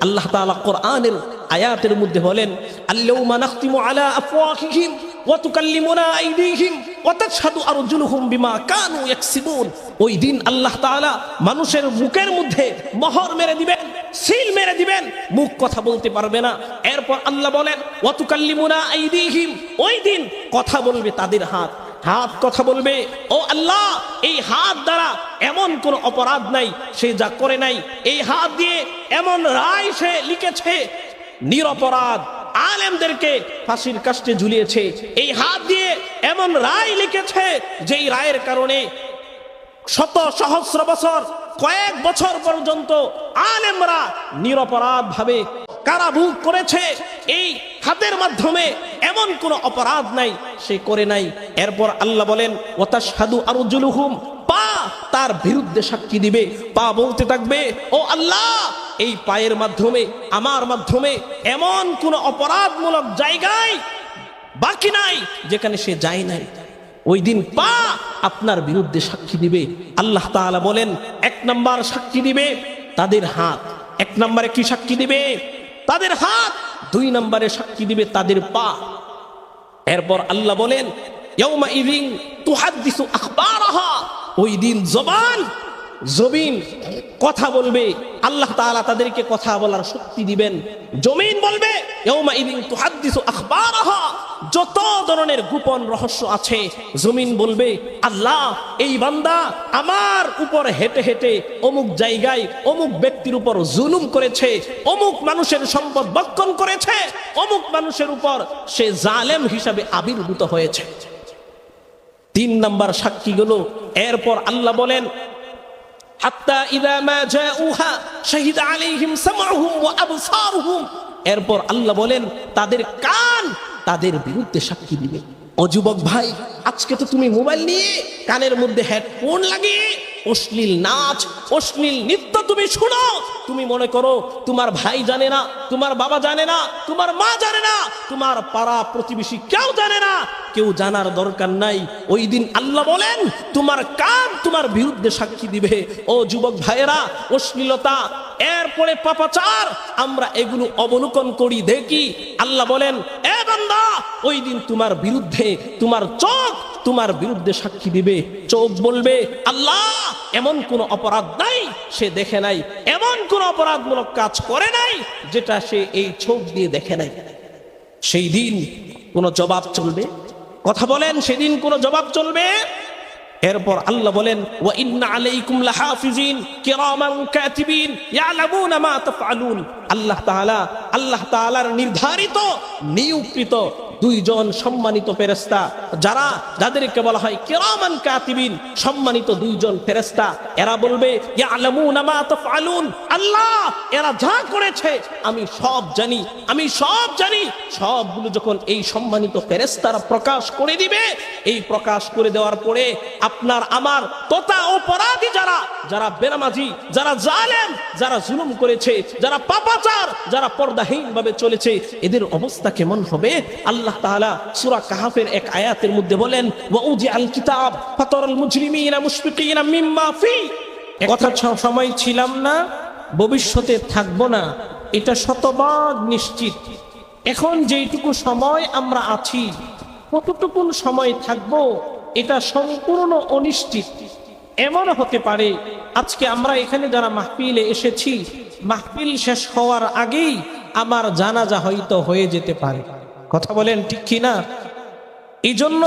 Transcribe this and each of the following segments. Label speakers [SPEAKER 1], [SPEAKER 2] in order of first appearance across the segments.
[SPEAKER 1] আল্লাহ তাআলা কোরআনের আয়াতের মধ্যে বলেন আল্লাহুম্মা নাখতিমু আলা আফওয়াহিহিম ওয়া তুকাল্লিমুনা আইদিহিম ওয়া তাশহাদু আরজুলুহুম বিমা কানু ইয়াকসিবুন। ওই দিন আল্লাহ তাআলা মানুষের মুখের মধ্যে মোহর মেরে দিবেন, সিল মেরে দিবেন, মুখ কথা বলতে পারবে না। এরপর আল্লাহ বলেন, ওয়া তুকাল্লিমুনা আইদিহিম। ওই দিন কথা বলবে তাদের হাত। হাত কথা বলবে, ও আল্লাহ, এই হাত দ্বারা এমন কোন অপরাধ নাই, সে যা করে নাই। এই হাত দিয়ে এমন রায় সে লিখেছে, নিরপরাধ, আলেমদেরকে ফাঁসির কাষ্টে ঝুলিয়েছে। এই হাত দিয়ে এমন রায় লিখেছে, যেই রায়ের কারণে শত সহস্র বছর, কয়েক বছর পর্যন্ত আলেমরা নিরপরাধ ভাবে কারাভোগ করেছে? এই হাতের মাধ্যমে এমন কোন অপরাধ নাই, সে করে নাই। এরপর আল্লাহ বলেন ওতা সাধু আরও জুলুহুম পা তার বিরুদ্ধে সাক্ষী দিবে। পা বলতে থাকবে, ও আল্লাহ, এই পায়ের মাধ্যমে, আমার মাধ্যমে এমন কোন অপরাধমূলক জায়গায় বাকি নাই যেখানে সে যায় নাই। ওই দিন পা আপনার বিরুদ্ধে সাক্ষী দিবে। আল্লাহ বলেন, এক নাম্বার সাক্ষী দিবে তাদের হাত। এক নম্বরে কি সাক্ষী দিবে? তাদের হাত দুই নম্বরে সাক্ষী দিবে তাদের পা। এরপর আল্লাহ বলেন ইয়াউমা ইদিন তুহাদ্দিসু আখবারাহা। ওই দিন জবান জমিন কথা বলবে, আল্লাহ তাআলা তাদেরকে কথা বলার শক্তি দিবেন। জমিন বলবে যত ধরনের গোপন রহস্য আছে, জমিন বলবে, আল্লাহ, এই বান্দা আমার উপর হেঁটে হেঁটে অমুক জায়গায় অমুক ব্যক্তির উপর জুলুম করেছে, অমুক মানুষের সম্পদ বক্ষণ করেছে, অমুক মানুষের উপর সে জালেম হিসাবে আবির্ভূত হয়েছে। তিন নাম্বার সাক্ষীগুলো এরপর আল্লাহ বলেন হাত্তা এরপর আল্লাহ বলেন, তাদের কান তাদের বিরুদ্ধে সাক্ষী দিবে। অযুবক ভাই, আজকে তো তুমি মোবাইল নিয়ে কানের মধ্যে হেডফোন লাগিয়ে অশ্লীল নাচ, অশ্লীল নৃত্য তুমি শুনো। তুমি মনে করো, তোমার ভাই জানে না, তোমার বাবা জানে না, তোমার মা জানে না, তোমার পাড়া প্রতিবেশী কেউ জানে না। কেউ জানার দরকার নাই। ওই দিন আল্লাহ বলেন, তোমার কান তোমার বিরুদ্ধে সাক্ষী দিবে। ও যুবক ভাইয়েরা, অশ্লীলতা, এরপরে পাপাচার, আমরা এগুলো অবলোকন করি, দেখি। আল্লাহ বলেন, এ বান্দা, ওই দিন তোমার বিরুদ্ধে তোমার চোখ তোমার বিরুদ্ধে সাক্ষী দিবে, চোখ বলবে, আল্লাহ, এমন কোন অপরাধ নাই, সে দেখে নাই, এমন কোন অপরাধমূলক কাজ করে নাই, যেটা সে এই চোখ দিয়ে দেখে নাই। সেই দিন কোনো জবাব চলবে? কথা বলেন, সেদিন কোনো জবাব চলবে? এরপর আল্লাহ বলেন আল্লাহ আল্লাহ নির্ধারিত নিযুক্ত দুইজন সম্মানিত ফেরেশতা, যারা, যাদেরকে বলা হয় কিরামান কাতিবিন, সম্মানিত দুইজন ফেরেস্তা এরা বলবে আল্লাহ, এরা যা করেছে, আমি সব জানি, আমি সব জানি। সবগুলো যখন এই সম্মানিত ফেরেশতারা প্রকাশ করে দিবে, এই প্রকাশ করে দেওয়ার পরে আপনার আমার তথা অপরাধী যারা যারা বেনামাজি, যারা জালেম, যারা জুলুম করেছে, যারা পাপাচার, যারা পর্দাহীন ভাবে চলেছে, এদের অবস্থা কেমন হবে? আল্লাহ সূরা কাহাফের এক আয়াতের মধ্যে বলেন ছ- সময় ছিলাম না, ভবিষ্যতে থাকব না, এটা শতভাগ নিশ্চিত। এখন যেইটুকু সময় আমরা আছি কতটুকু সময় থাকব, এটা সম্পূর্ণ অনিশ্চিত। এমন হতে পারে, আজকে আমরা এখানে যারা মাহপিলে এসেছি, মাহফিল শেষ হওয়ার আগেই আমার জানাজা হয়তো হয়ে যেতে পারে। কথা বলেন, ঠিক কি না এই জন্য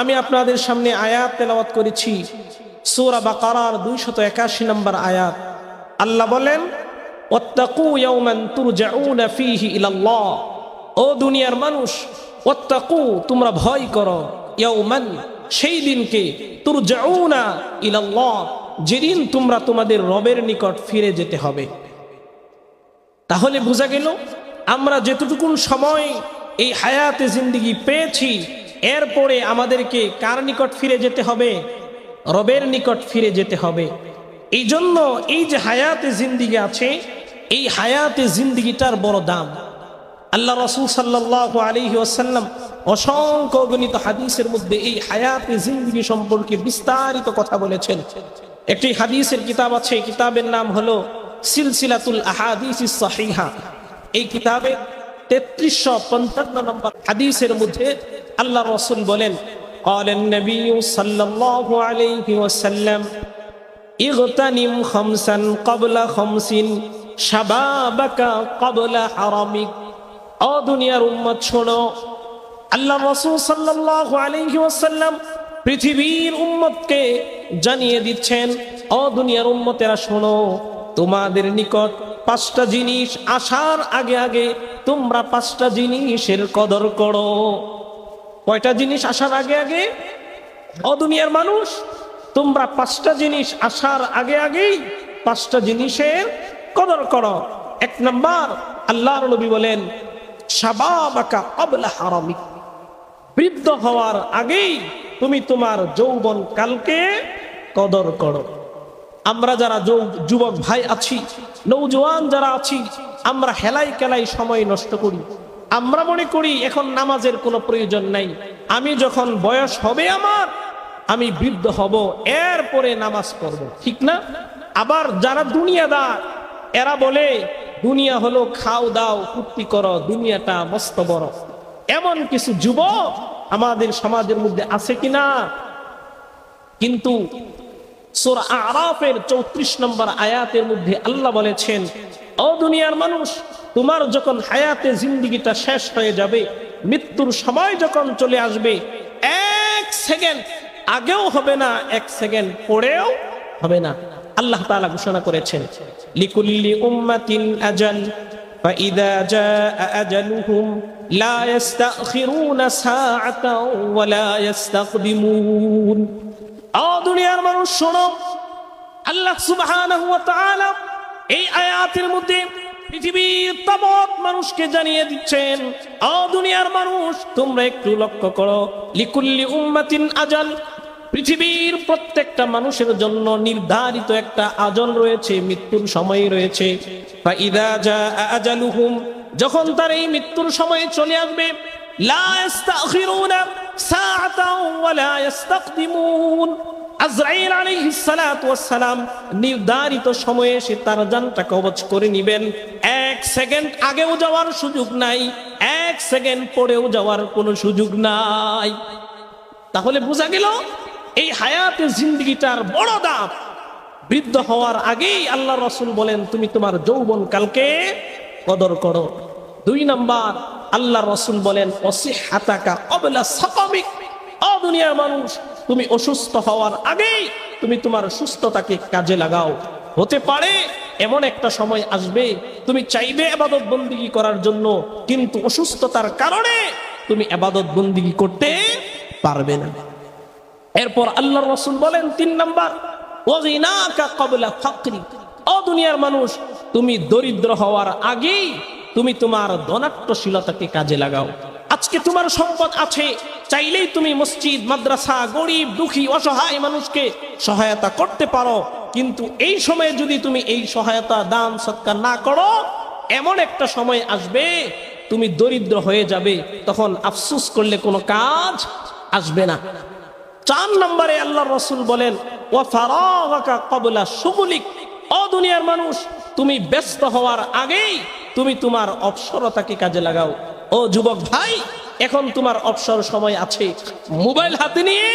[SPEAKER 1] আমি আপনাদের সামনে আয়াত তেলাওয়াত করেছি। সূরা বাকারার দুইশত একাশি নম্বর আয়াত। আল্লাহ বলেন ও দুনিয়ার মানুষ, ওয়াত্তাকু, তোমরা ভয় করো। ইয়াওমান সেই দিনকে তুরজাউনা ইলাল্লাহ, যেদিন তোমরা তোমাদের রবের নিকট ফিরে যেতে হবে। তাহলে বোঝা গেল আমরা যেতটুকুন সময় এই হায়াতে জিন্দিগি পেয়েছি, এরপরে আমাদেরকে কার নিকট ফিরে যেতে হবে? রবের নিকট ফিরে যেতে হবে। এই জন্য এই যে হায়াতে জিন্দিগি আছে, এই হায়াতে জিন্দিগিটার বড় দাম। আল্লাহ রসুল সাল্লাহ আলহি আসাল্লাম অসংখ্য গণিত হাদিসের মধ্যে এই হায়াতে জিন্দিগি সম্পর্কে বিস্তারিত কথা বলেছেন। একটি হাদিসের কিতাব আছে কিতাবের নাম হলো সিলসিলাতুল আহাদিস সাহিহা। এই কিতাবে তেত্রিশশো পঞ্চান্ন নম্বর হাদিসের মধ্যে আল্লাহ রসুল বলেন قال النبي صلى الله عليه وسلم اغتنم خمسا قبل خمس شبابك قبل حرمك ও দুনিয়ার উম্মত শোনো আল্লাহ রসুল সাল্লাল্লাহু আলাইহি ওয়াসাল্লাম পৃথিবীর উম্মতকে জানিয়ে দিচ্ছেন ও দুনিয়ার উম্মতেরা শোনো তোমাদের নিকট পাঁচটা জিনিস আসার আগে আগে তোমরা পাঁচটা জিনিসের কদর করো। কয়টা জিনিস আসার আগে আগে? অদুনিয়ার মানুষ, তোমরা পাঁচটা জিনিস আসার আগে আগেই পাঁচটা জিনিসের কদর করো। এক নাম্বার, আল্লাহর নবী বলেন বৃদ্ধ হওয়ার আগেই তুমি তোমার যৌবন কালকে কদর করো। আমরা যারা যুবক ভাই আছি, নৌজওয়ান যারা আছি, আমরা হেলাই কেলাই সময় নষ্ট করি। আমরা মনে করি এখন নামাজের কোনো প্রয়োজন নাই। আমি যখন বয়স হবে আমার, আমি বৃদ্ধ হব, এরপরে নামাজ পড়ব, ঠিক না? আবার যারা দুনিয়াদার, এরা বলে, দুনিয়া হলো খাও দাও কুর্তি করো, দুনিয়াটা মস্ত বড়। এমন কিছু যুবক আমাদের সমাজের মধ্যে আছে কিনা? কিন্তু সোর আরাফের চৌত্রিশ নম্বর আয়াতের মধ্যে আল্লাহ বলেছেন ও দুনিয়ার মানুষ তোমার যখন হায়াতে জিন্দিগিটা শেষ হয়ে যাবে মৃত্যুর সময় যখন চলে আসবে এক সেকেন্ড আগেও হবে না এক সেকেন্ড পরেও হবে না আল্লাহ তাআলা ঘোষণা করেছেন লিকুল্লি উম্মাতিন আজাল فإذا جاء أجلهم لا يستأخرون ساعة ولا يستقدمون ও দুনিয়ার মানুষ, শোনো। আল্লাহ সুবহানাহু ওয়া তাআলা এই আয়াতের মধ্যে পৃথিবীর তাবৎ মানুষকে জানিয়ে দিচ্ছেন ও দুনিয়ার মানুষ, তোমরা একটু লক্ষ্য করো। লিকুল্লি উম্মাতিন আজাল, পৃথিবীর প্রত্যেকটা মানুষের জন্য নির্ধারিত একটা আজল রয়েছে, মৃত্যুর সময় রয়েছে। যখন তার এই মৃত্যুর সময় চলে আসবে, লা নির্ধারিত সময়ে সে তার জানটা কবচ করে নিবেন। এক সেকেন্ড আগেও যাওয়ার সুযোগ নাই, এক সেকেন্ড পরেও যাওয়ার কোনো সুযোগ নাই। তাহলে বোঝা গেল, এই হায়াতের জিন্দগিটার বড় দাম বৃদ্ধ হওয়ার আগেই আল্লাহ রসুল বলেন, তুমি তোমার যৌবন কালকে কদর করো। দুই নাম্বার আল্লাহ রসুল বলেন অসিহাতাকা অবলা মানুষ, তুমি অসুস্থ হওয়ার আগেই তুমি তোমার সুস্থতাকে কাজে লাগাও। হতে পারে এমন একটা সময় আসবে, তুমি চাইবে আবাদত বন্দিগি করার জন্য, কিন্তু অসুস্থতার কারণে তুমি আবাদত বন্দিগি করতে পারবে না। এরপর আল্লাহ রসুল বলেন, তিন নম্বর, ওয়াগিনাকা ক্বাবলা ফাকরি। ও দুনিয়ার মানুষ, তুমি দরিদ্র হওয়ার আগেই তুমি তোমার ধনাট্যশীলতাকে কাজে লাগাও। আজকে তোমার সম্পদ আছে, চাইলেই তুমি মসজিদ, মাদ্রাসা, গরিব, দুঃখী, অসহায় মানুষকে সহায়তা করতে পারো। কিন্তু এই সময়ে যদি তুমি এই সহায়তা, দান, সৎকার না করো, এমন একটা সময় আসবে, তুমি দরিদ্র হয়ে যাবে। তখন আফসুস করলে কোনো কাজ আসবে না। চার নম্বরে আল্লাহ রসুল বলেন ও ফারাগাকা কবলা সুগুলিক ও দুনিয়ার মানুষ, তুমি ব্যস্ত হওয়ার আগেই তুমি তোমার অবসরতাকে কাজে লাগাও। ও যুবক ভাই, এখন তোমার অবসর সময় আছে। মোবাইল হাতে নিয়ে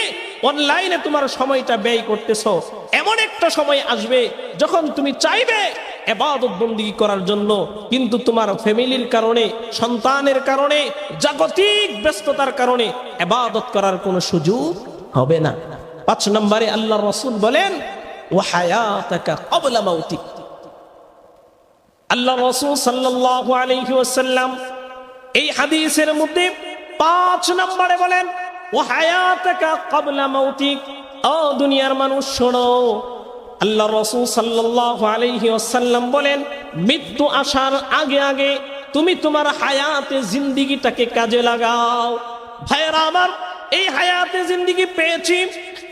[SPEAKER 1] অনলাইনে তোমার সময়টা ব্যয় করতেছ। এমন একটা সময় আসবে যখন তুমি চাইবে এবাদত বন্দি করার জন্য। কিন্তু তোমার ফ্যামিলির কারণে, সন্তানের কারণে, জাগতিক ব্যস্ততার কারণে এবাদত করার কোনো সুযোগ হবে না। পাঁচ নম্বরে আল্লাহ রসুল বলেন ও হায়াতাকা কবলা মাউতিক। আল্লাহ রসুল সাল্লাল্লাহু আলাইহি ওয়াসাল্লাম এই হাদিসের মধ্যে পাঁচ নম্বরে বলেন ও হায়াতাকা কবলা মাউতিক। ও দুনিয়ার মানুষ, শোনো। আল্লাহ রসুল সাল্লাল্লাহু আলাইহি ওয়াসাল্লাম বলেন, মৃত্যু আসার আগে আগে তুমি তোমার হায়াতে জিন্দিগিটাকে কাজে লাগাও। ভাইয়েরা আমার এই হায়াতে জিন্দিগি পেয়েছি,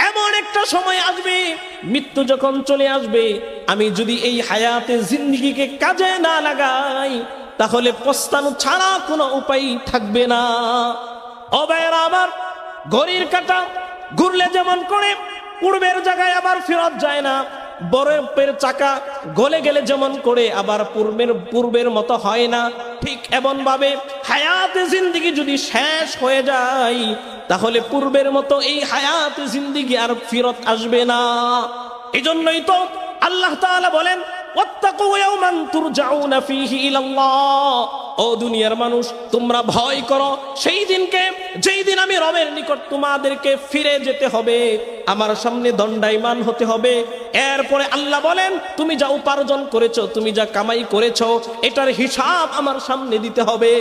[SPEAKER 1] এমন একটা সময় আসবে, মৃত্যু যখন চলে আসবে, আমি যদি এই হায়াতে জিন্দিগিকে কাজে না লাগাই, তাহলে পস্তানো ছাড়া কোনো উপায় থাকবে না। অবের আবার ঘড়ির কাটা ঘুরলে যেমন করে, পূর্বের জায়গায় আবার ফেরত যায় না। বরফের চাকা গলে গেলে যেমন করে, আবার পূর্বের পূর্বের মতো হয় না। ঠিক এমন ভাবে হায়াতে জিন্দিগি যদি শেষ হয়ে যায়, তাহলে পূর্বের মতো এই হায়াতে জিন্দিগি আর ফিরত আসবে না। এজন্যই তো আল্লাহ তাআলা বলেন ও দুনিয়ার মানুষ, তোমরা ভয় করো, সেই দিনকে, যেই দিন আমি রবের নিকট তোমাদেরকে ফিরে যেতে হবে, আমার সামনে দণ্ডায়মান হতে হবে। এরপরে আল্লাহ বলেন, তুমি যা উপার্জন করেছ, তুমি যা কামাই করেছ, এটার হিসাব আমার সামনে দিতে হবে।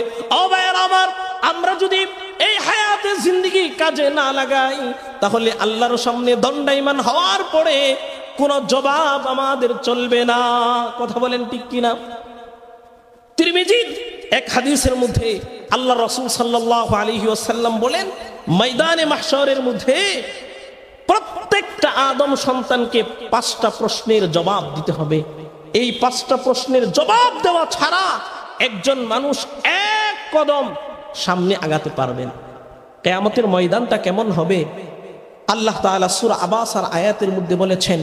[SPEAKER 1] আমার, আমরা যদি এই হায়াতে জিন্দিগি কাজে না লাগাই, তাহলে আল্লাহর সামনে দণ্ডায়মান হওয়ার পরে কোন জবাব আমাদের চলবে না। কথা বলেন ঠিক কিনা? তিরমিজির এক হাদিসের মধ্যে আল্লাহ রসুল সাল্লাহ আলহি বলেন, ময়দানে মাহশরের মধ্যে প্রত্যেকটা আদম সন্তানকে পাঁচটা প্রশ্নের জবাব দিতে হবে। এই পাঁচটা প্রশ্নের জবাব দেওয়া ছাড়া একজন মানুষ এক কদম সামনে আগাতে পারবেন কেয়ামতের ময়দানটা কেমন হবে? আল্লাহ তাআলা সূরা আবাসার আয়াতের মধ্যে বলেছেন,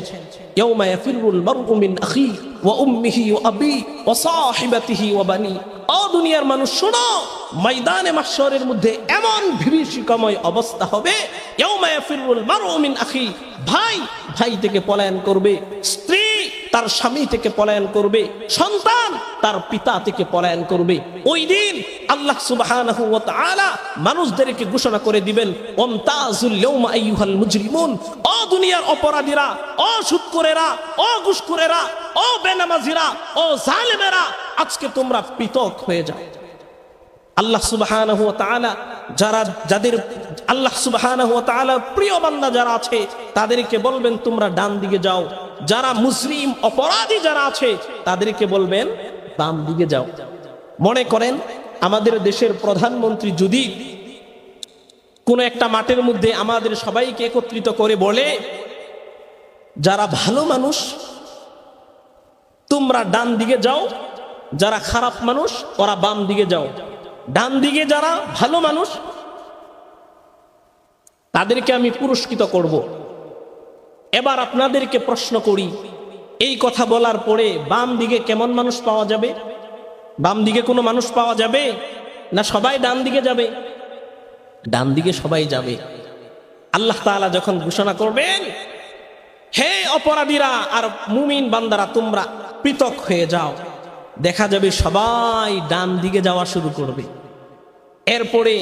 [SPEAKER 1] ইয়াউমা ইয়াফিরুল মারউ মিন আখি ওয়া উম্মিহি ওয়া আবি ওয়া সাহিবাতিহি ওয়া বানি। ও দুনিয়ার মানুষ, শোনো, ময়দানে মাহশরের মধ্যে এমন বিভীষিকাময় অবস্থা হবে, ইয়াউমা ইয়াফিরুল মারউ মিন আখি। ভাই ভাই থেকে পলায়ন করবে তার স্বামী থেকে পলায়ন করবে, সন্তান তার পিতা থেকে পলায়ন করবে। ওই দিন আল্লাহ তাআলা মানুষদেরকে ঘোষণা করে দিবেন মুজরিমুন। ও দুনিয়ার অপরাধীরা ও সুদখোরেরা ও বেনামাজিরা ও জালেমেরা, আজকে তোমরা পৃথক হয়ে যাও। আল্লাহ তাআলা যারা, যাদের, আল্লাহ তাআলার প্রিয় বান্দা যারা আছে, তাদেরকে বলবেন, তোমরা ডান দিকে যাও। যারা মুসলিম অপরাধী যারা আছে, তাদেরকে বলবেন, বাম দিকে যাও। মনে করেন, আমাদের দেশের প্রধানমন্ত্রী যদি কোন একটা মাঠের মধ্যে আমাদের সবাইকে একত্রিত করে বলে, যারা ভালো মানুষ, তোমরা ডান দিকে যাও। যারা খারাপ মানুষ, ওরা বাম দিকে যাও। ডান দিকে যারা ভালো মানুষ, তাদেরকে আমি পুরস্কৃত করব। এবার আপনাদেরকে প্রশ্ন করি, এই কথা বলার পরে বাম দিকে কেমন মানুষ পাওয়া যাবে? বাম দিকে কোনো মানুষ পাওয়া যাবে? না সবাই ডান দিকে যাবে? ডান দিকে সবাই যাবে। আল্লাহ তাআলা যখন ঘোষণা করবেন, হে অপরাধীরা আর মুমিন বান্দারা, তোমরা পৃথক হয়ে যাও। দেখা যাবে সবাই ডান দিকে যাওয়া শুরু করবে। এরপরে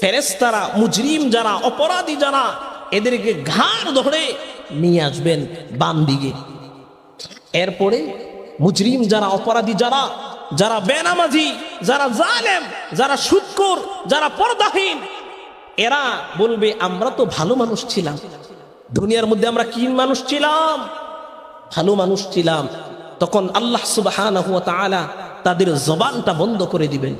[SPEAKER 1] ফেরেস্তারা মুজরিম যারা, অপরাধী যারা এদেরকে ঘাড় ধরে নিয়ে আসবেন বাম দিকে। এরপরে মুজরিম যারা অপরাধী, যারা যারা বেনামাজি, যারা জালেম, যারা সুৎকর যারা পর্দাহীন, এরা বলবে, আমরা তো ভালো মানুষ ছিলাম। দুনিয়ার মধ্যে আমরা কি মানুষ ছিলাম? ভালো মানুষ ছিলাম। তখন আল্লাহ তাআলা তাদের জবানটা বন্ধ করে দিবেন।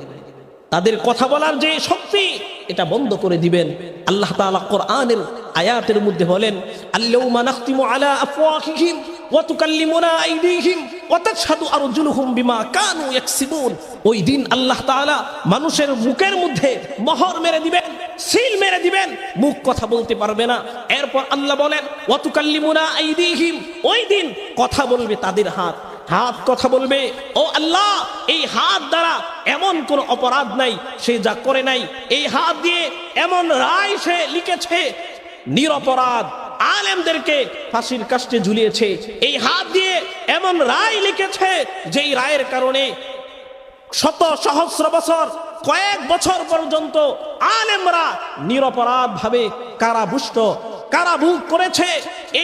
[SPEAKER 1] তাদের কথা বলার যে শক্তি, এটা বন্ধ করে দিবেন। আল্লাহ তাআলা কোরআনের আয়াতের মধ্যে বলেন বিমা কানু ওই দিন আল্লাহ তাআলা মানুষের মুখের মধ্যে মোহর মেরে দিবেন মেরে দিবেন, মুখ কথা বলতে পারবে না। এরপর আল্লাহ বলেন ওই দিন কথা বলবে তাদের হাত। হাত কথা বলবে, ও আল্লাহ, এই হাত দ্বারা এমন কোন অপরাধ নাই, সে যা করে নাই। এই হাত দিয়ে এমন রায় সে লিখেছে। নিরপরাধ আলেমদেরকে ফাঁসির কাষ্টে ঝুলিয়েছে। এই হাত দিয়ে এমন রায় লিখেছে, যেই রায়ের কারণে শত সহস্র বছর, কয়েক বছর পর্যন্ত আলেমরা নিরপরাধ ভাবে কারাভুষ্ট, কারাভোগ করেছে।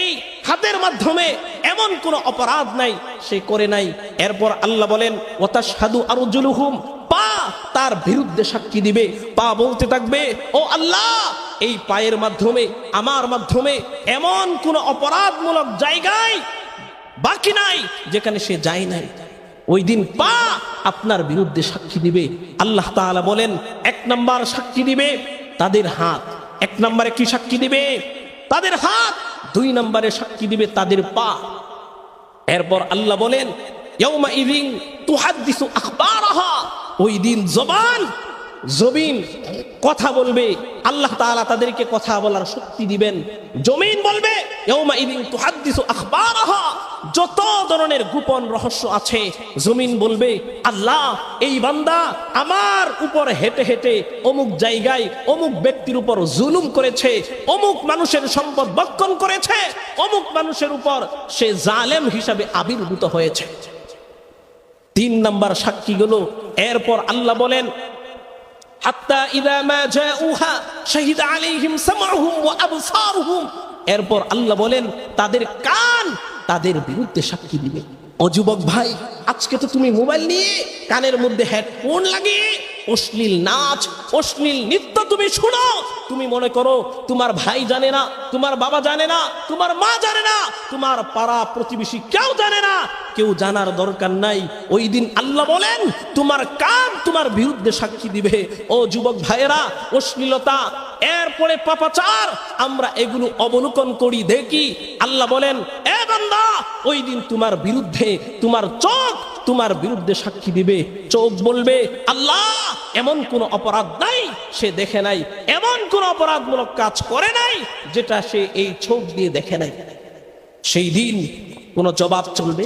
[SPEAKER 1] এই হাতের মাধ্যমে এমন কোন অপরাধ নাই, সে করে নাই। এরপর আল্লাহ বলেন ওতা সাধু আরও জুলুহুম পা তার বিরুদ্ধে সাক্ষী দিবে। পা বলতে থাকবে, ও আল্লাহ, এই পায়ের মাধ্যমে, আমার মাধ্যমে এমন কোন অপরাধমূলক জায়গায় বাকি নাই যেখানে সে যায় নাই। ওই দিন পা আপনার বিরুদ্ধে সাক্ষী দিবে। আল্লাহ তাআলা বলেন, এক নাম্বার সাক্ষী দিবে তাদের হাত। এক নম্বরে কি সাক্ষী দিবে? তাদের হাত। দুই নম্বরে সাক্ষী দিবে তাদের পা। এরপর আল্লাহ বলেন ইদিন তুহাদ্দিসু আখবারাহা। ওই দিন জবান জমিন কথা বলবে, আল্লাহ তাআলা তাদেরকে কথা বলার শক্তি দিবেন। জমিন বলবে যত ধরনের গোপন রহস্য আছে, জমিন বলবে, আল্লাহ, এই বান্দা আমার উপর হেঁটে হেঁটে অমুক জায়গায় অমুক ব্যক্তির উপর জুলুম করেছে, অমুক মানুষের সম্পদ বক্ষণ করেছে, অমুক মানুষের উপর সে জালেম হিসাবে আবির্ভূত হয়েছে। তিন নাম্বার সাক্ষী গুলো এরপর আল্লাহ বলেন হাত্তা ইদা মা জাউহা শাহিদ আলাইহিম সামউহুম ওয়া আবসারুহুম। এরপর আল্লাহ বলেন, তাদের কান তাদের বিরুদ্ধে সাক্ষী দিবে। ও যুবক ভাই, আজকে তো তুমি মোবাইল নিয়ে কানের মধ্যে হেডফোন লাগিয়ে অশ্লীল নাচ, অশ্লীল নৃত্য তুমি শুনো। তুমি মনে করো, তোমার ভাই জানে না, তোমার বাবা জানে না, তোমার মা জানে না, তোমার পাড়া প্রতিবেশী কেউ জানে না। কেউ জানার দরকার নাই। ওই দিন আল্লাহ বলেন, তোমার কান তোমার বিরুদ্ধে সাক্ষী দিবে। ও যুবক ভাইয়েরা, অশ্লীলতা, এরপরে পাপাচার, আমরা এগুলো অবলোকন করি, দেখি। আল্লাহ বলেন, এ বান্দা, ওই দিন তোমার বিরুদ্ধে, তোমার চোখ তোমার বিরুদ্ধে সাক্ষী দিবে। চোখ বলবে, আল্লাহ, এমন কোন অপরাধ নাই, সে দেখে নাই। এমন কোন অপরাধমূলক কাজ করে নাই, যেটা সে এই চোখ দিয়ে দেখে নাই। সেই দিন কোন জবাব চলবে?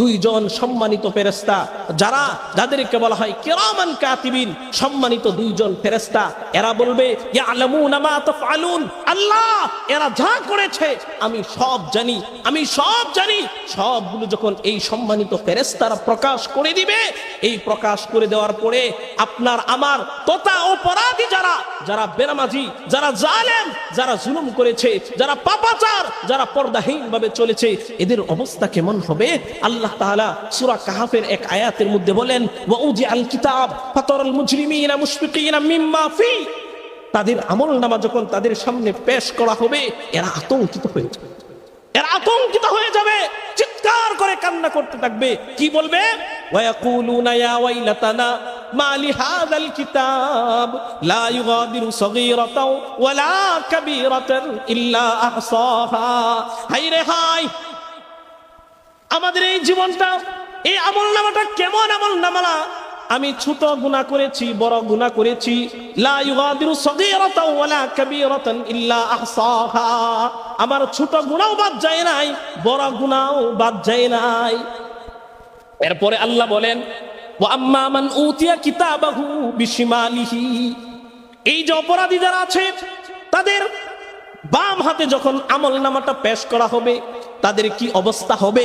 [SPEAKER 1] দুইজন সম্মানিত ফেরেশতা, যারা যাদেরকে বলা হয় কিরামান কাতিবিন, সম্মানিত দুইজন ফেরেশতা, এরা বলবে আল্লাহ, এরা যা করেছে, আমি সব জানি, আমি সব জানি। সবগুলো যখন এই সম্মানিত ফেরেশতারা প্রকাশ করে দিবে, এই প্রকাশ করে দেওয়ার পরে আপনার আমার তথা অপরাধী যারা যারা বেনামাজি, যারা জালেম, যারা জুলুম করেছে, যারা পাপাচার, যারা পর্দাহীন ভাবে চলেছে, এদের অবস্থা কেমন হবে? আল্লাহ তাআলা সূরা কাহাফের এক আয়াতের মধ্যে বলেন, ওয়াউজি আল কিতাব ফাতারাল মুজরিমিনা মুশফিকিনা মিম্মা ফি। তাদের আমল নামা যখন তাদের সামনে পেশ করা হবে, এরা আতঙ্কিত হয়ে যাবে। এরা আতঙ্কিত হয়ে যাবে, চিৎকার করে কান্না করতে থাকবে। কি বলবে? ওয়ায়াকুলুনা ইয়া ওয়াইলাতানা লিহাযাল কিতাব, লা ইউগাদিরু সগীরাতাও ওয়ালা কাবীরাতান ইল্লা আহসাহা। হাই রে হাই আমাদের এই জীবনটা, এই আমল নামাটা কেমন আমল নামালা? আমি ছোট গুনাহ করেছি, বড় গুনাহ করেছি। আমার ছোট গুনাহও বাদ যায় নাই, বড় গুনাহও বাদ যায় নাই। এরপরে আল্লাহ বলেন এই যে অপরাধী যারা আছে, তাদের বাম হাতে যখন আমল নামাটা পেশ করা হবে, তাদের কি অবস্থা হবে?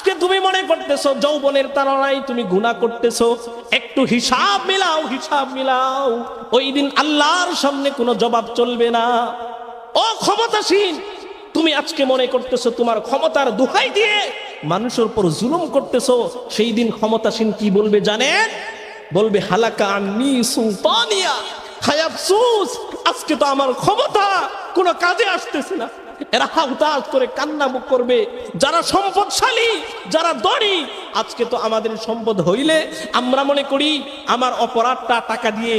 [SPEAKER 1] আজকে তুমি মনে করতেছো, যৌবনের তারাই তুমি গুনাহ করতেছো। একটু হিসাব মিলাও হিসাব মিলাও। ওই দিন আল্লাহর সামনে কোনো জবাব চলবে না। ও ক্ষমতাসীন, তুমি আজকে মনে করতেছো তোমার ক্ষমতার দোহাই দিয়ে মানুষের উপর জুলুম করতেছো। সেই দিন ক্ষমতাসীন কি বলবে জানেন? বলবে, হালাকা আন্নি সুলতানিয়া, হায়াফসুস, আজকে তো আমার ক্ষমতা কোনো কাজে আসতেছে না। এরা হাউতাস করে কান্না মুখ করবে। যারা সম্পদশালী, যারা দড়ি আজকে তো আমাদের সম্পদ হইলে আমরা মনে করি আমার অপরাধটা টাকা দিয়ে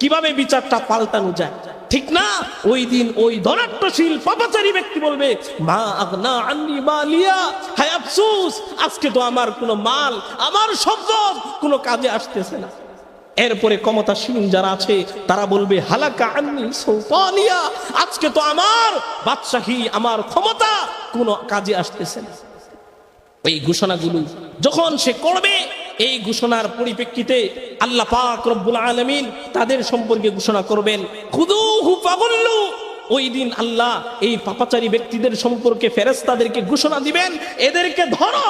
[SPEAKER 1] কীভাবে বিচারটা পাল্টানো যায়? ঠিক না? ওই দিন ওই ধনাট্যশীল পাপাচারী ব্যক্তি বলবে, মা আগনা আন্নি মালিয়া হায় আফসুস, আজকে তো আমার কোনো মাল, আমার সম্পদ কোনো কাজে আসতেছে না। এরপরে ক্ষমতাসীন যারা আছে, তারা বলবে, হালাকা আন্নি সুলতানিয়া, আজকে তো আমার বাদশাহী আমার ক্ষমতা, কোনো কাজে আসতেছে না। এই ঘোষণাগুলো যখন সে করবে, এই ঘোষণার পরিপ্রেক্ষিতে আল্লাহ পাক রব্বুল আলামিন তাদের সম্পর্কে ঘোষণা করবেন, খুদুহু ফাগুল্লু। ওই দিন আল্লাহ এই পাপাচারী ব্যক্তিদের সম্পর্কে ফেরেশতাদেরকে ঘোষণা দিবেন, এদেরকে ধরো।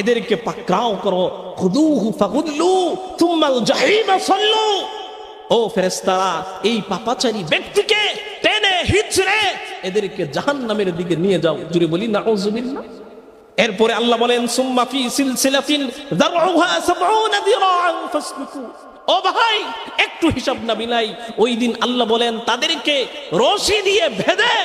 [SPEAKER 1] এদেরকে পাকড়াও করো। খুদুহু ফাগুল্লু তুমাল জাহিমা সাল্লু। ও ফেরেশতারা, এই পাপাচারী ব্যক্তিকে টেনে, হিচড়ে এদেরকে জাহান্নামের দিকে নিয়ে যাও। জুড়ে বলি না এরপরে আল্লাহ বলেন, সুম্মা ফি সিলসিলাতিন দারউহা 70 দিরাআন ফাসলুকু। ও ভাই, একটু হিসাব না বিলাই ওই দিন আল্লাহ বলেন, তাদেরকে রশি দিয়ে ভেদে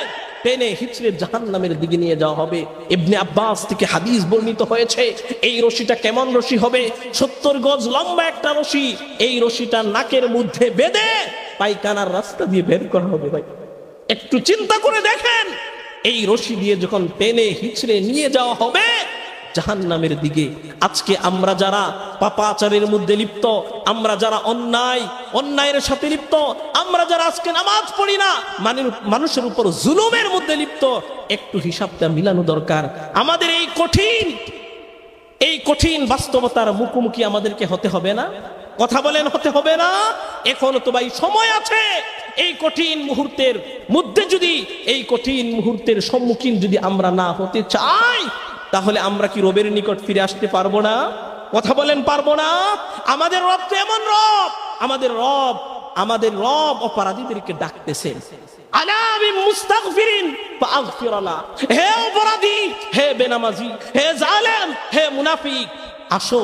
[SPEAKER 1] টেনে হিচড়ে জাহান নামের দিকে নিয়ে যাওয়া হবে। ইবনে আব্বাস থেকে হাদিস বর্ণিত হয়েছে, এই রশিটা কেমন রশি হবে? সত্তর গজ লম্বা একটা রশি। এই রশিটা নাকের মধ্যে বেঁধে পায়খানার রাস্তা দিয়ে বের করা হবে ভাই। একটু চিন্তা করে দেখেন, এই রশি দিয়ে যখন টেনে হিচড়ে নিয়ে যাওয়া হবে জাহান্নামের দিকে। আজকে আমরা যারা পাপাচারের মধ্যে লিপ্ত, আমরা যারা অন্যায়, অন্যায়ের সাথে লিপ্ত, আমরা যারা আজকে নামাজ পড়ি না মানুষের উপর জুলুমের মধ্যে লিপ্ত, একটু হিসাবটা মিলানো দরকার। আমাদের এই কঠিন এই কঠিন বাস্তবতার মুখোমুখি আমাদেরকে হতে হবে না। কথা বলেন, হতে হবে না। এখনও তো ভাই সময় আছে। এই কঠিন মুহূর্তের মধ্যে যদি, এই কঠিন মুহূর্তের সম্মুখীন যদি আমরা না হতে চাই তাহলে আমরা কি রবের নিকট ফিরে আসতে পারব না? কথা বলেন, পারব না? আমাদের রব তো এমন রব। আমাদের রব আমাদের রব অপরাধীদেরকে ডাকতেছেন অপরাধী বেনামাজি আসো,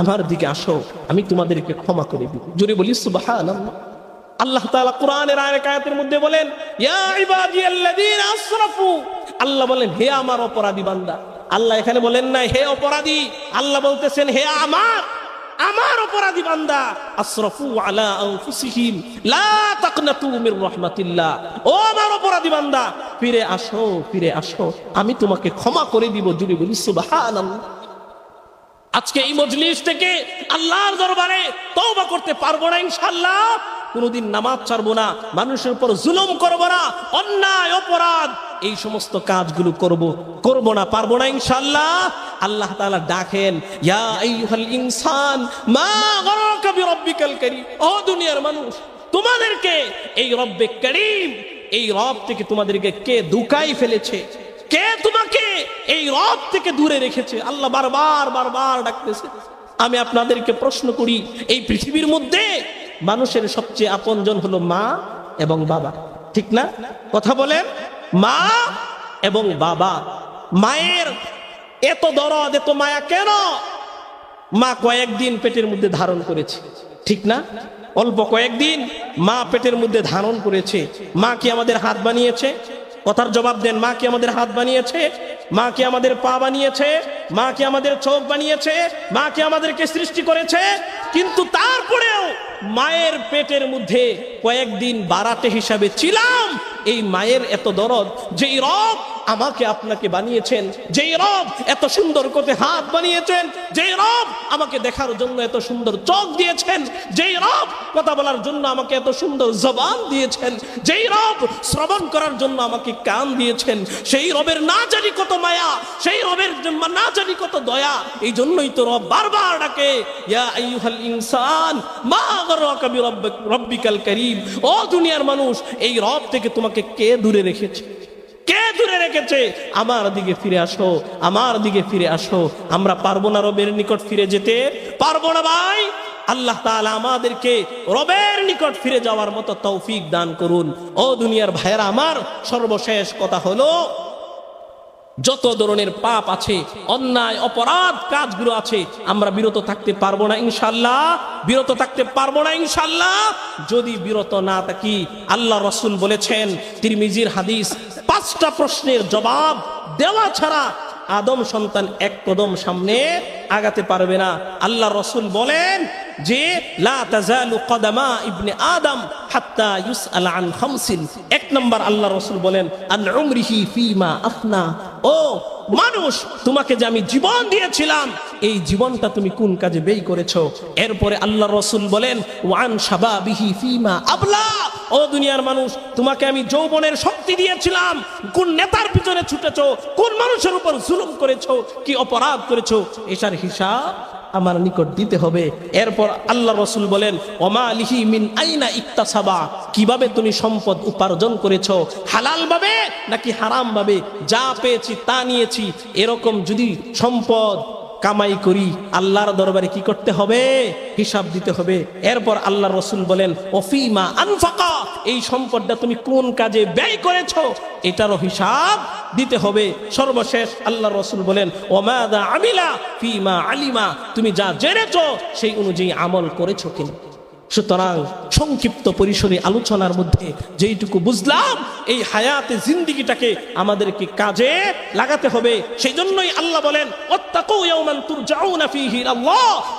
[SPEAKER 1] আমার দিকে আসো, আমি তোমাদেরকে ক্ষমা করে আল্লাহ তাআলা কোরআনের মধ্যে বলেন আল্লাহ বলেন, হে আমার অপরাধী বান্দা আল্লাহ এখানে বলেন না হে অপরাধী। আল্লাহ বলতেছেন, হে আমার আমার অপরাধী বান্দা। আসরাফু আলা আনফুসিহিম, লা তাকনাতু মির রাহমাতিল্লাহ। ও আমার অপরাধী বান্দা, ফিরে আসো ফিরে আসো, আমি তোমাকে ক্ষমা করে দিব জুড়ে বলি, সুবহানাল্লাহ। আজকে এই মজলিস থেকে আল্লাহর দরবারে তওবা করতে পারব না, ইনশাআল্লাহ। কোনোদিন নামাজ ছাড়বো না, মানুষের উপর জুলুম করব না, অন্যায়, অপরাধ, এই সমস্ত কাজগুলো করব করব না, পারব না ইনশাআল্লাহ। আল্লাহ তাআলা ডাকেন ইনসান ও দুনিয়ার মানুষ, তোমাদেরকে এই রব্বে করিম, এই রব থেকে তোমাদেরকে কে দুকাই ফেলেছে? কে তোমাকে এই রব থেকে দূরে রেখেছে? আল্লাহ বারবার বারবার ডাকতেছে। আমি আপনাদেরকে প্রশ্ন করি, এই পৃথিবীর মধ্যে মানুষের সবচেয়ে আপনজন হলো মা এবং বাবা। ঠিক না? কথা বলেন? মা এবং বাবা। মায়ের এত দরদ, এত মায়া কেন? মা কয়েকদিন পেটের মধ্যে ধারণ করেছে। ঠিক না? অল্প কয়েকদিন মা পেটের মধ্যে ধারণ করেছে। মা কি আমাদের হাত বানিয়েছে? কথার জবাব দেন, মা কি আমাদের হাত বানিয়েছে? মা কি আমাদের পা বানিয়েছে? মা কি আমাদের চোখ বানিয়েছে? মা কি আমাদেরকে সৃষ্টি করেছে? কিন্তু তারপরেও মায়ের পেটের মধ্যে কয়েকদিন বাড়াতে হিসাবে ছিলাম। এই মায়ের এত দরদ যে রব আমাকে আপনাকে বানিয়েছেন। যেই রব এত সুন্দর করে হাত বানিয়েছেন, যেই রব আমাকে দেখার জন্য এত সুন্দর চোখ দিয়েছেন, যেই রব কথা বলার জন্য আমাকে এত সুন্দর জবান দিয়েছেন, যেই রব শ্রবণ করার জন্য আমাকে কান দিয়েছেন, সেই রবের না জানি কত মায়া, সেই রবের না জানি কত দয়া এই জন্যই তো রব বারবার ডাকে ইনসান, মা গররাকা বিরাব্বিক রব্বিকাল কারীম। ও দুনিয়ার মানুষ, এই রব থেকে তোমাকে কে দূরে রেখেছে? কে দূরে রেখেছে? আমার দিকে ফিরে আসো, আমার দিকে ফিরে আসো। আমরা পারব না রবের নিকট ফিরে যেতে। পারব না ভাই। আল্লাহ তাআলা আমাদেরকে রবের নিকট ফিরে যাওয়ার মতো তৌফিক দান করুন। ও দুনিয়ার ভাইয়েরা, আমার সর্বশেষ কথা হলো, যত ধরনের পাপ আছে, অন্যায়, অপরাধ কাজগুলো আছে, আমরা বিরত থাকতে পারব না ইনশাল্লাহ বিরত থাকতে পারব না ইনশাল্লাহ যদি বিরত না থাকি, আল্লাহ রসুল বলেছেন, তিরমিজির হাদিস পাঁচটা প্রশ্নের জবাব দেওয়া ছাড়া আদম সন্তান এক কদম সামনে আগাতে পারবে না। আল্লাহ রসুল বলেন যে এক নম্বর আল্লাহ রসুল বলেন ও মানুষ, তোমাকে যে আমি জীবন দিয়েছিলাম, এই জীবনটা তুমি কোন কাজে ব্যয় করেছ? এরপরে আল্লাহ রসুল বলেন, ওয়ান শাবাবিহি ফিমা আবলা। ও দুনিয়ার মানুষ, তোমাকে আমি যৌবনের শক্তি দিয়েছিলাম। কোন নেতার পিছনে ছুটেছো? কোন মানুষের উপর জুলুম করেছ? কি অপরাধ করেছ? এটার হিসাব আমার নিকট দিতে হবে। এরপর আল্লাহ রসুল বলেন, ওমা লিহি মিন আইনা ইত্তা সাবা কীভাবে তুমি সম্পদ উপার্জন করেছ? হালাল ভাবে নাকি হারাম ভাবে? যা পেয়েছি তা নিয়েছি। এরকম যদি সম্পদ কামাই করি, আল্লাহর দরবারে কি করতে হবে? হিসাব দিতে হবে। এরপর আল্লাহ রসুল বলেন অফিমা আনফাকা এই সম্পদটা তুমি কোন কাজে ব্যয় করেছ? এটারও হিসাব দিতে হবে। সর্বশেষ আল্লাহ রসুল বলেন, ওমাদা আমিলা ফিমা আলিমা তুমি যা জেনেছ, সেই অনুযায়ী আমল করেছ কিনা? সুতরাং সংক্ষিপ্ত পরিসরে আলোচনার মধ্যে যেইটুকু বুঝলাম, এই হায়াতে জিন্দিগিটাকে আমাদেরকে কাজে লাগাতে হবে সেই জন্যই আল্লাহ বলেন।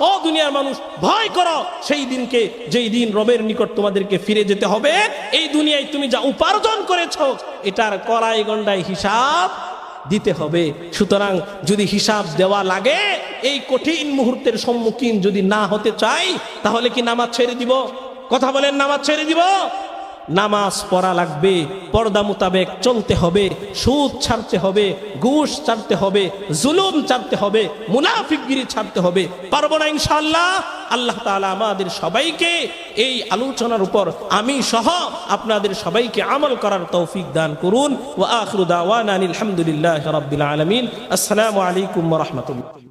[SPEAKER 1] ও দুনিয়ার মানুষ, ভয় করো, সেই দিনকে, যেই দিন রবের নিকট তোমাদেরকে ফিরে যেতে হবে, এই দুনিয়ায় তুমি যা উপার্জন করেছ, এটার কড়াই গন্ডায় হিসাব দিতে হবে। সুতরাং যদি হিসাব দেওয়া লাগে, এই কঠিন মুহূর্তের সম্মুখীন যদি না হতে চাই, তাহলে কি নামাজ ছেড়ে দিব? কথা বলেন, নামাজ ছেড়ে দিব? নামাজ পড়া লাগবে, পর্দা মোতাবেক চলতে হবে, সুদ ছাড়তে হবে, ঘুষ ছাড়তে হবে, জুলুম ছাড়তে হবে, মুনাফিকগিরি ছাড়তে হবে। পারব না ইনশাআল্লাহ? আল্লাহ তাআলা আমাদের সবাইকে এই আলোচনার উপর আমি সহ আপনাদের সবাইকে আমল করার তৌফিক দান করুন। ও আখিরু দাওয়ানা আনিল হামদুলিল্লাহি রাব্বিল আলামিন। আসসালামু আলাইকুম রাহমাতুল্লাহ।